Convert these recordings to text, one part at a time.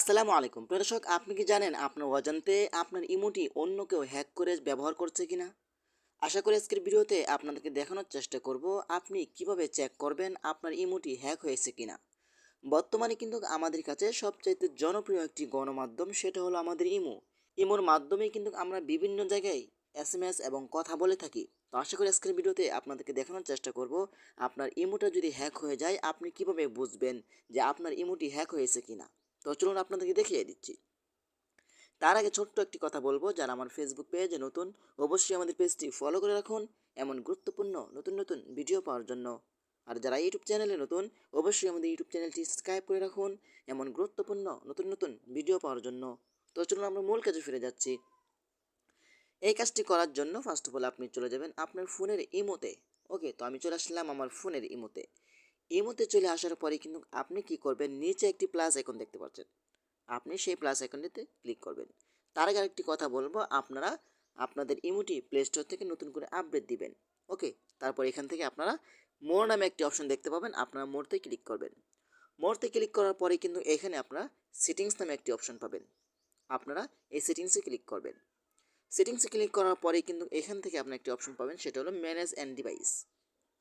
আসসালামু আলাইকুম। প্রিয় দর্শক, আপনি কি জানেন আপনার অজান্তে আপনার ইমোটি অন্য কেউ হ্যাক করে ব্যবহার করছে কিনা? আশা করি আজকের ভিডিওতে আপনাদেরকে দেখানোর চেষ্টা করব আপনি কীভাবে চেক করবেন আপনার ইমোটি হ্যাক হয়েছে কিনা। বর্তমানে কিন্তু আমাদের কাছে সবচাইতে জনপ্রিয় একটি গণমাধ্যম সেটা হলো আমাদের ইমো। ইমোর মাধ্যমে কিন্তু আমরা বিভিন্ন জায়গায় এস এম এস এবং কথা বলে থাকি। তো আশা করি আজকের ভিডিওতে আপনাদেরকে দেখানোর চেষ্টা করব আপনার ইমোটা যদি হ্যাক হয়ে যায়, আপনি কীভাবে বুঝবেন যে আপনার ইমোটি হ্যাক হয়েছে কিনা? তো চলুন আপনাদেরকে দেখিয়ে দিচ্ছি। তার আগে ছোট্ট একটি কথা বলব, যারা আমার ফেসবুক পেজে নতুন, অবশ্যই আমাদের পেজটি ফলো করে রাখুন, এমন গুরুত্বপূর্ণ নতুন নতুন ভিডিও পাওয়ার জন্য। আর যারা ইউটিউব চ্যানেলে নতুন, অবশ্যই আমাদের ইউটিউব চ্যানেলটি সাবস্ক্রাইব করে রাখুন, এমন গুরুত্বপূর্ণ নতুন নতুন ভিডিও পাওয়ার জন্য। তো চলুন আমরা মূল কাজে ফিরে যাচ্ছি। এই কাজটি করার জন্য ফার্স্ট অফ অল আপনি চলে যাবেন আপনার ফোনের ইমোতে। ওকে তো আমি চলে আসলাম আমার ফোনের ইমোতে। ইমোতে চলে আসার পরে কিন্তু আপনি কি করবেন? নিচে একটি প্লাস আইকন দেখতে পাচ্ছেন। আপনি সেই প্লাস আইকনটিতে ক্লিক করবেন। তার আগে আরেকটি কথা বলব, আপনারা আপনাদের ইমোটি প্লে স্টোর থেকে নতুন করে আপডেট দিবেন। ওকে তারপর এখান থেকে আপনারা মোর নামে একটি অপশন দেখতে পাবেন, আপনারা মোরতে ক্লিক করবেন। মোরতে ক্লিক করার পরে কিন্তু এখানে আপনারা সেটিংস নামে একটি অপশন পাবেন। আপনারা এই সেটিংসে ক্লিক করবেন। সেটিংসে ক্লিক করার পরে কিন্তু এখান থেকে আপনি একটি অপশন পাবেন, সেটা হলো ম্যানেজ অ্যান্ড ডিভাইস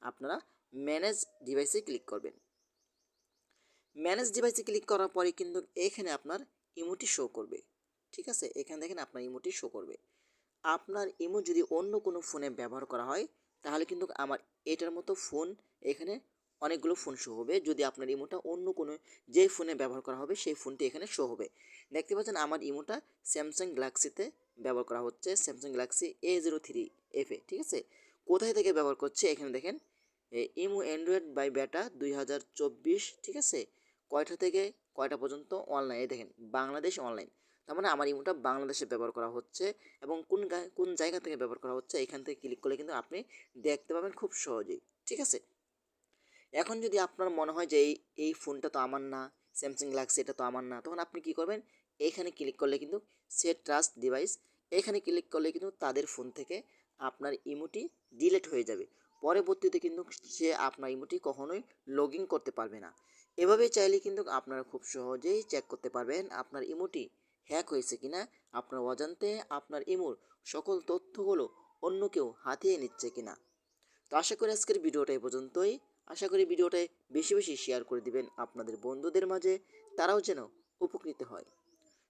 আপনারা ম্যানেজ ডিভাইসে ক্লিক করবেন। ম্যানেজ ডিভাইসে ক্লিক করার পরে কিন্তু এখানে আপনার ইমোটি শো করবে। ঠিক আছে? এখানে দেখেন আপনার ইমোটি শো করবে। আপনার ইমো যদি অন্য কোনো ফোনে ব্যবহার করা হয়, তাহলে কিন্তু আমার এটার মতো ফোন এখানে অনেকগুলো ফোন শো হবে। যদি আপনার ইমোটা অন্য কোনো, যে ফোনে ব্যবহার করা হবে, সেই ফোনটি এখানে শো হবে। দেখতে পাচ্ছেন আমার ইমোটা স্যামসাং গ্যালাক্সিতে ব্যবহার করা হচ্ছে। Samsung Galaxy A zero three এফে ঠিক আছে? কোথায় থেকে ব্যবহার করছে? এখানে দেখেন ইমো অ্যান্ড্রয়েড বাই বেটা দুই ঠিক আছে? কয়টা থেকে কয়টা পর্যন্ত অনলাইনে দেখেন, বাংলাদেশ অনলাইন তার মানে আমার ইমোটা বাংলাদেশে ব্যবহার করা হচ্ছে এবং কোন কোন জায়গা থেকে ব্যবহার করা হচ্ছে এখান থেকে ক্লিক করলে কিন্তু আপনি দেখতে পাবেন খুব সহজেই, ঠিক আছে? এখন যদি আপনার মনে হয় যে এই এই ফোনটা তো আমার না স্যামসাং গ্যালাক্সি এটা তো আমার না, তখন আপনি কি করবেন? এইখানে ক্লিক করলে কিন্তু সেট ট্রাস্ট ডিভাইস এখানে ক্লিক করলে কিন্তু তাদের ফোন থেকে আপনার ইমোটি ডিলেট হয়ে যাবে। পরবর্তীতে কিন্তু সে আপনার ইমোটি কখনোই লগ ইন করতে পারবে না। এভাবে চাইলে কিন্তু আপনারা খুব সহজেই চেক করতে পারবেন আপনার ইমোটি হ্যাক হয়েছে কিনা, আপনার অজান্তে আপনার ইমোর সকল তথ্যগুলো অন্য কেউ হাতিয়ে নিচ্ছে কিনা। তো আশা করি আজকের ভিডিওটা এই পর্যন্তই। আশা করি ভিডিওটায় বেশি বেশি শেয়ার করে দিবেন আপনাদের বন্ধুদের মাঝে, তারাও যেন উপকৃত হয়।